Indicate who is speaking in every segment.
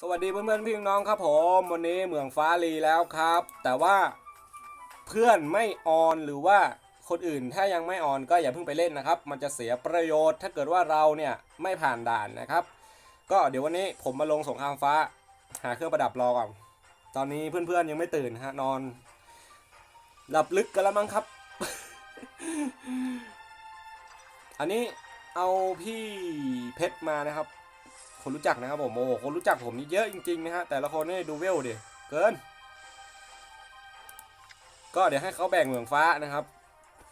Speaker 1: สวัสดีเพื่อนๆพี่น้องครับผมวันนี้เหมืองฟ้าลีแล้วครับ แต่ว่าเพื่อนไม่ออนหรือว่าคนอื่นถ้ายังไม่ออนก็อย่าเพิ่งไปเล่นนะครับ มันจะเสียประโยชน์ ถ้าเกิดว่าเราเนี่ยไม่ผ่านด่านนะครับ ก็เดี๋ยววันนี้ผมมาลงสงครามฟ้า หาเครื่องประดับรอก่อนตอนนี้เพื่อนๆยังไม่ตื่นฮะนอน หลับลึกกันแล้วมั้งครับ อันนี้เอาพี่เพชรมานะครับ คนรู้จักนะครับผมโอ้โหคนรู้จักผมนี่เยอะจริงๆนะฮะแต่ละคนนี่ดูเวลดิเกิน ก็เดี๋ยวให้เขาแบ่งเหมืองฟ้านะครับ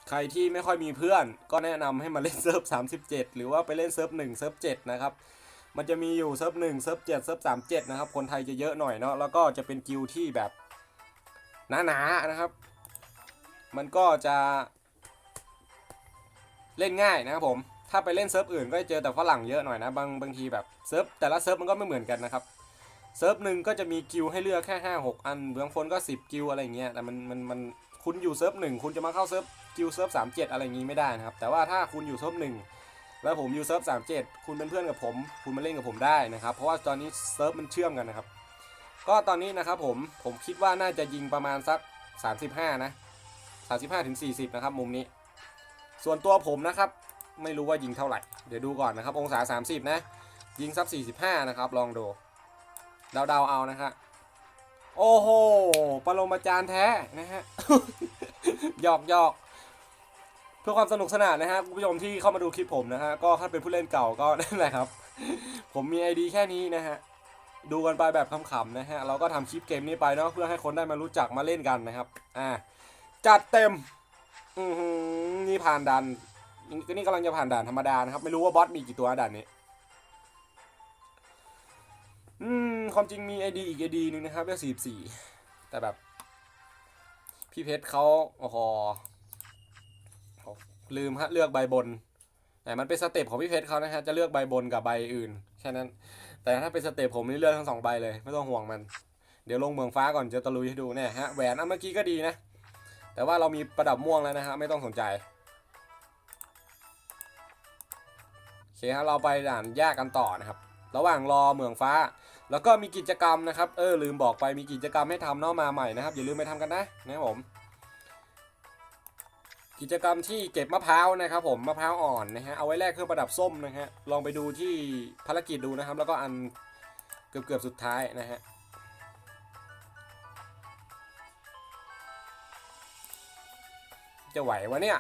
Speaker 1: ใครที่ไม่ค่อยมีเพื่อน ก็แนะนำให้มาเล่นเซิร์ฟ37 หรือว่าไปเล่นเซิร์ฟ1เซิร์ฟ7นะครับมันจะมีอยู่เซิร์ฟ1เซิร์ฟ7เซิร์ฟ37นะครับ คนไทยจะเยอะหน่อยเนาะแล้วก็จะเป็นกิลที่แบบหนาๆนะครับ มันก็จะเล่นง่ายนะครับผม ถ้าไปเล่นเซิร์ฟอื่นก็จะเจอแต่ฝรั่งเยอะหน่อยนะ บางบางทีแบบเซิร์ฟแต่ละเซิร์ฟมันก็ไม่เหมือนกันนะครับ เซิร์ฟหนึ่งก็จะมีกิลให้เลือกแค่ห้าหกอันบางคนก็สิบกิลอะไรเงี้ย แต่มันมันมันคุณอยู่เซิร์ฟหนึ่งคุณจะมาเข้าเซิร์ฟกิลเซิร์ฟสามเจ็ดอะไรอย่างงี้ไม่ได้นะครับ แต่ว่าถ้าคุณอยู่เซิร์ฟหนึ่งแล้วผมอยู่เซิร์ฟสามเจ็ดคุณเป็นเพื่อนกับผม คุณมาเล่นกับผมได้นะครับ เพราะว่าตอนนี้เซิร์ฟมันเชื่อมกันนะครับ ก็ตอนนี้นะครับผม ผมคิดว่าน่าจะยิงประมาณสัก 35 นะ 35ถึง40 นะครับ มุมนี้ ส่วนตัวผมนะครับ ไม่รู้ว่ายิงเท่าไหร่ เดี๋ยวดูก่อนนะครับองศา 30 นะ ยิงสัก45 นะครับ ลองดูเดาๆเอานะฮะโอ้โหปรมาจารย์แท้นะฮะหยอกหยอกเพื่อความสนุกสนานนะฮะคุณผู้ชมที่เข้ามาดูคลิปผมนะฮะก็ถ้าเป็นผู้เล่นเก่าก็นั่นแหละครับ ผมมีไอดีแค่นี้นะฮะดูกันไปแบบขำๆนะฮะเราก็ทำคลิปเกมนี้ไปเนาะเพื่อให้คนได้มารู้จักมาเล่นกันนะครับ อ่า จัดเต็ม อือนี่ผ่านด่าน นี่นี่กำลังจะผ่านด่านธรรมดานะครับ ไม่รู้ว่าบอสมีกี่ตัวด่านนี้ อืม ความจริงมีไอดีอีกไอดีนึงนะครับเรียกสี่สี่ แต่แบบ พี่เพชรเขาโอ้โหโอ้ลืมฮะเลือกใบบนแต่มันเป็นสเต็ปของพี่เพชรเขานะฮะจะเลือกใบบนกับใบอื่นแค่นั้น แต่ถ้าเป็นสเต็ปผมนี่เลือกทั้งสองใบเลยไม่ต้องห่วงมัน เดี๋ยวลงเมืองฟ้าก่อนจะตะลุยให้ดูเนี่ยฮะแหวนอันเมื่อกี้ก็ดีนะ แต่ว่าเรามีประดับม่วงแล้วนะฮะไม่ต้องสนใจ โอเคฮะเราไปด่านแยกกันต่อนะครับ ระหว่างรอเมืองฟ้า แล้วก็มีกิจกรรมนะครับ เออลืมบอกไปมีกิจกรรมให้ทำนาะมาใหม่นะครับ อย่าลืมไปทำกันนะนะครับผม กิจกรรมที่เก็บมะพร้าวนะครับ ผมมะพร้าวอ่อนนะฮะเอาไว้แลกเครื่องประดับส้มนะฮะลองไปดูที่ภารกิจดูนะครับ แล้วก็อันเกือบเกือบสุดท้ายนะฮะจะไหววะเนี่ย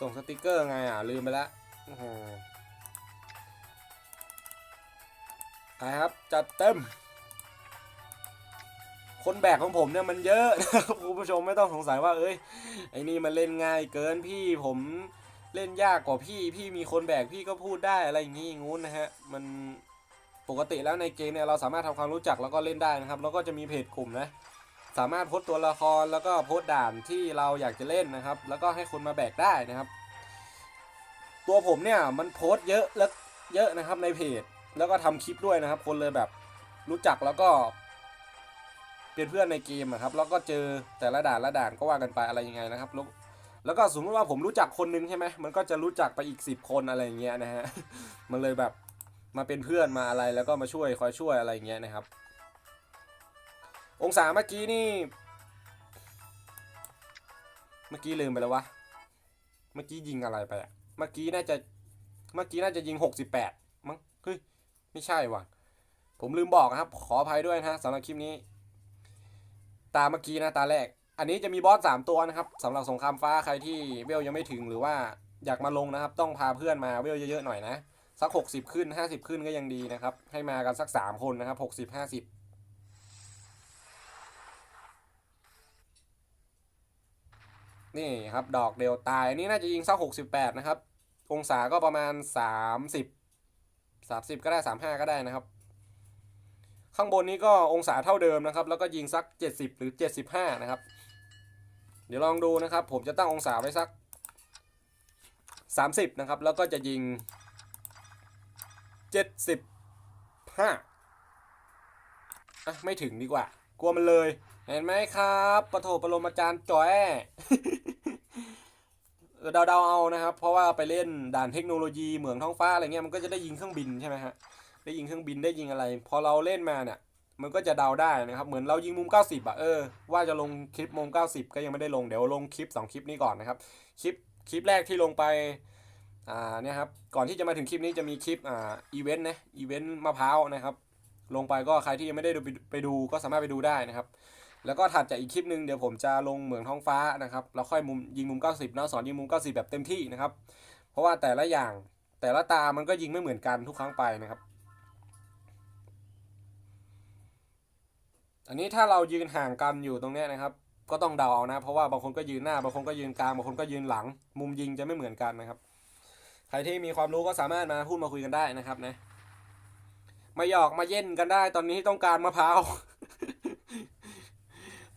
Speaker 1: ส่งสติกเกอร์ไงอะ ลืมไปแล้วโอ้โหไปครับ จัดเต็ม คนแบกของผมเนี่ยมันเยอะนะครับคุณผู้ชมไม่ต้องสงสัยว่า เอ้ยไอ้นี่มันเล่นง่ายเกินพี่ผมเล่นยากกว่าพี่พี่มีคนแบกพี่ก็พูดได้อะไรอย่างงี้อย่างงู้นนะฮะมันปกติแล้วในเกมเนี่ยเราสามารถทำความรู้จักแล้วก็เล่นได้นะครับ แล้วก็จะมีเพจกลุ่มนะ สามารถโพสต์ตัวละครแล้วก็โพสต์ด่านที่เราอยากจะเล่นนะครับ แล้วก็ให้คนมาแบกได้นะครับ ตัวผมเนี่ยมันโพสต์เยอะแล้วเยอะนะครับในเพจ แล้วก็ทำคลิปด้วยนะครับ คนเลยแบบรู้จักแล้วก็เป็นเพื่อนในเกมอะครับ แล้วก็เจอแต่ละด่านละด่านก็ว่ากันไปอะไรยังไงนะครับแล้วแล้วก็สมมติว่าผมรู้จักคนนึงใช่ไหมมันก็จะรู้จักไปอีกสิบคนอะไรอย่างเงี้ยนะฮะมันเลยแบบมาเป็นเพื่อนมาอะไรแล้วก็มาช่วยคอยช่วยอะไรอย่างเงี้ยนะครับ องศาเมื่อกี้นี่ เมื่อกี้ลืมไปแล้ววะ เมื่อกี้ยิงอะไรไปอะเมื่อกี้น่าจะ เมื่อกี้น่าจะยิงหกสิบแปดมั้ง เฮ้ย ไม่ใช่ว่ะ ผมลืมบอกนะครับ ขออภัยด้วยนะสำหรับคลิปนี้ ตาเมื่อกี้นะตาแรก อันนี้จะมีบอสสามตัวนะครับสำหรับสงครามฟ้าใครที่เวลยังไม่ถึงหรือว่าอยากมาลงนะครับ ต้องพาเพื่อนมาเวลเยอะๆหน่อยนะ สักหกสิบขึ้นห้าสิบขึ้นก็ยังดีนะครับ ให้มากันสักสามคนนะครับหกสิบห้าสิบ นี่ครับดอกเดียวตายอันนี้น่าจะยิงสักหกสิบแปดนะครับ องศาก็ประมาณสามสิบสามสิบก็ได้สามห้าก็ได้นะครับ ข้างบนนี้ก็องศาเท่าเดิมนะครับ แล้วก็ยิงสักเจ็ดสิบหรือเจ็ดสิบห้านะครับ เดี๋ยวลองดูนะครับ ผมจะตั้งองศาไว้สักสามสิบนะครับ แล้วก็จะยิงเจ็ดสิบห้าอะไม่ถึงดีกว่า กลัวมันเลย เห็นไหมครับปะโถปรมอาจารย์จอยเดาๆเอานะครับ เพราะว่าไปเล่นด่านเทคโนโลยีเหมืองท้องฟ้าอะไรเงี้ยมันก็จะได้ยิงเครื่องบินใช่ไหมฮะได้ยิงเครื่องบินได้ยิงอะไร พอเราเล่นมาเนี่ยมันก็จะเดาได้นะครับ เหมือนเรายิงมุม 90อะเออว่าจะลงคลิปมุม 90 ก็ยังไม่ได้ลงเดี๋ยวลงคลิป 2 คลิปนี้ก่อนนะครับคลิปคลิปแรกที่ลงไปอ่าเนี่ยครับก่อนที่จะมาถึงคลิปนี้จะมีคลิปอ่าอีเวนต์นะอีเวนต์มะพร้าวนะครับ ลงไปก็ใครที่ยังไม่ได้ดูไปดูก็สามารถไปดูได้นะครับ แล้วก็ถัดจากอีกคลิปหนึ่งเดี๋ยวผมจะลงเหมืองท้องฟ้านะครับแล้วค่อยมุมยิงมุม 90เนะสอนยิงมุม 90 แบบเต็มที่นะครับ เพราะว่าแต่ละอย่างแต่ละตามันก็ยิงไม่เหมือนกันทุกครั้งไปนะครับ อันนี้ถ้าเรายืนห่างกันอยู่ตรงนี้นะครับ ก็ต้องเดาเอานะ เพราะว่าบางคนก็ยืนหน้าบางคนก็ยืนกลางบางคนก็ยืนหลัง มุมยิงจะไม่เหมือนกันนะครับ ใครที่มีความรู้ก็สามารถมาพูดมาคุยกันได้นะครับนะมาหยอกมาเย็นกันได้ ตอนนี้ต้องการมะพร้าว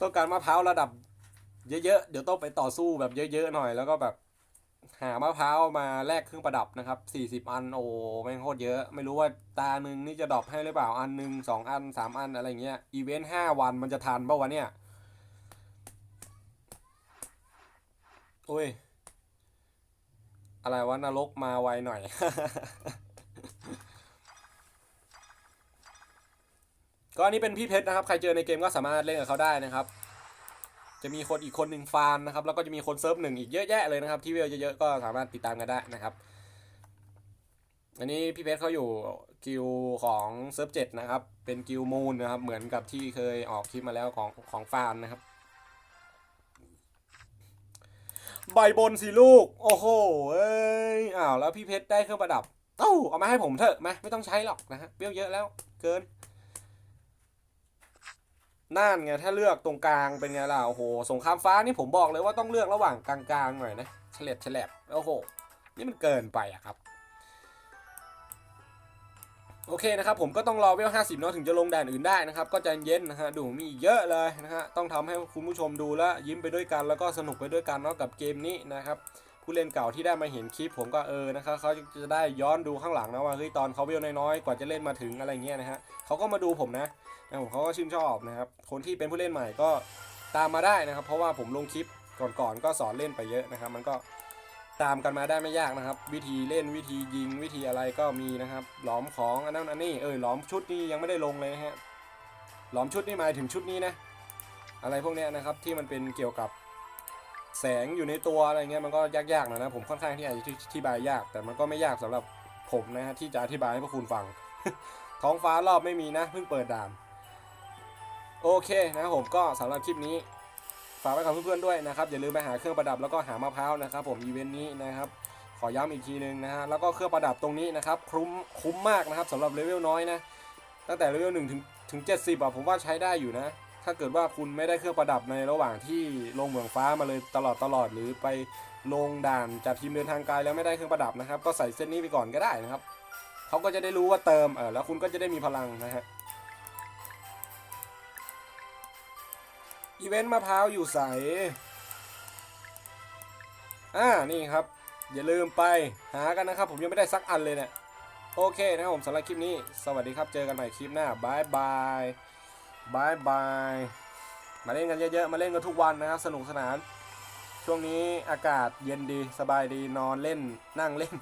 Speaker 1: ต้องการมะพร้าวระดับ เยอะๆ เดี๋ยวต้องไปต่อสู้แบบเยอะๆหน่อย แล้วก็แบบหามะพร้าวมาแลกเครื่องประดับนะครับสี่สิบอันโอ้แม่งโคตรเยอะ ไม่รู้ว่าตาหนึ่งนี่จะดรอปให้หรือเปล่าอันหนึ่งสองอันสามอันอะไรเงี้ยอีเวนต์ห้าวันมันจะทันป่าวะเนี่ย โอ้ย อะไรวะนรกมาไวหน่อย ก็อันนี้เป็นพี่เพชรนะครับ ใครเจอในเกมก็สามารถเล่นกับเขาได้นะครับ จะมีคนอีกคนหนึ่งฟาร์มนะครับ แล้วก็จะมีคนเซิร์ฟหนึ่งอีกเยอะแยะเลยนะครับ ที่เวลเยอะๆก็สามารถติดตามกันได้นะครับ อันนี้พี่เพชรเขาอยู่กิลของเซิร์ฟเจ็ดนะครับ เป็นกิลมูนนะครับ เหมือนกับที่เคยออกคลิปมาแล้วของของฟาร์มนะครับ ใบบนสิลูก โอ้โห เอ้ย อ้าวแล้วพี่เพชรได้เครื่องประดับ เอ้าเอามาให้ผมเถอะมาไม่ต้องใช้หรอกนะฮะเปรี้ยวเยอะแล้วเกิน น่านไงถ้าเลือกตรงกลางเป็นไงล่ะโอ้โหสงครามฟ้านี่ผมบอกเลยว่าต้องเลือกระหว่างกลางๆหน่อยนะเฉลบเฉลบโอ้โหนี่มันเกินไปอะครับโอเคนะครับผมก็ต้องรอเวล50เนาะถึงจะลงแดนอื่นได้นะครับ ก็ใจเย็นนะฮะดูมีเยอะเลยนะฮะต้องทำให้คุณผู้ชมดูแล้วยิ้มไปด้วยกันแล้วก็สนุกไปด้วยกันเนาะกับเกมนี้นะครับผู้เล่นเก่าที่ได้มาเห็นคลิปผมก็เออนะครับเขาจะได้ย้อนดูข้างหลังนะว่าเฮ้ยตอนเขาเวลน้อยๆกว่าจะเล่นมาถึงอะไรเงี้ยนะฮะเขาก็มาดูผมนะ ผมเขาก็ชื่นชอบนะครับ คนที่เป็นผู้เล่นใหม่ก็ตามมาได้นะครับ เพราะว่าผมลงคลิปก่อนๆก็สอนเล่นไปเยอะนะครับ มันก็ตามกันมาได้ไม่ยากนะครับ วิธีเล่นวิธียิงวิธีอะไรก็มีนะครับ หลอมของอันนั้นอันนี้เออหลอมชุดนี้ยังไม่ได้ลงเลยนะฮะหลอมชุดนี่หมายถึงชุดนี้นะ อะไรพวกนี้นะครับที่มันเป็นเกี่ยวกับแสงอยู่ในตัวอะไรเงี้ยมันก็ยากๆหนะนะผมค่อนข้างที่จะอธิบายยาก แต่มันก็ไม่ยากสำหรับผมนะฮะที่จะอธิบายให้พวกคุณฟัง ท้องฟ้ารอบไม่มีนะเพิ่งเปิดด่าน โอเคนะครับผมก็สำหรับคลิปนี้ฝากไว้กับเพื่อนๆด้วยนะครับอย่าลืมไปหาเครื่องประดับแล้วก็หามะพร้าวนะครับ ผมอีเวนต์นี้นะครับขอย้ำอีกทีหนึงนะฮะแล้วก็เครื่องประดับตรงนี้นะครับคุ้มคุ้มมากนะครับสำหรับเลเวลน้อยนะตั้งแต่เลเวลหนึ่งถึงถึงเจ็ดสิบอะผมว่าใช้ได้อยู่นะ ถ้าเกิดว่าคุณไม่ได้เครื่องประดับในระหว่างที่ลงเหมืองฟ้ามาเลยตลอดตลอดหรือไปลงด่านจากทีมเดินทางไกลแล้วไม่ได้เครื่องประดับนะครับ ก็ใส่เส้นนี้ไปก่อนก็ได้นะครับเขาก็จะได้รู้ว่าเติมเออแล้วคุณก็จะได้มีพลังนะฮะ อีเวนต์มะพร้าวอยู่ใสอ่านี่ครับ อย่าลืมไปหากันนะครับ ผมยังไม่ได้สักอันเลยเนี่ยโอเคนะครับผมสำหรับคลิปนี้ สวัสดีครับเจอกันใหม่คลิปหน้าบายบายบายบายมาเล่นกันเยอะๆ มาเล่นกันทุกวันนะครับ สนุกสนาน ช่วงนี้อากาศเย็นดีสบายดีนอนเล่นนั่งเล่น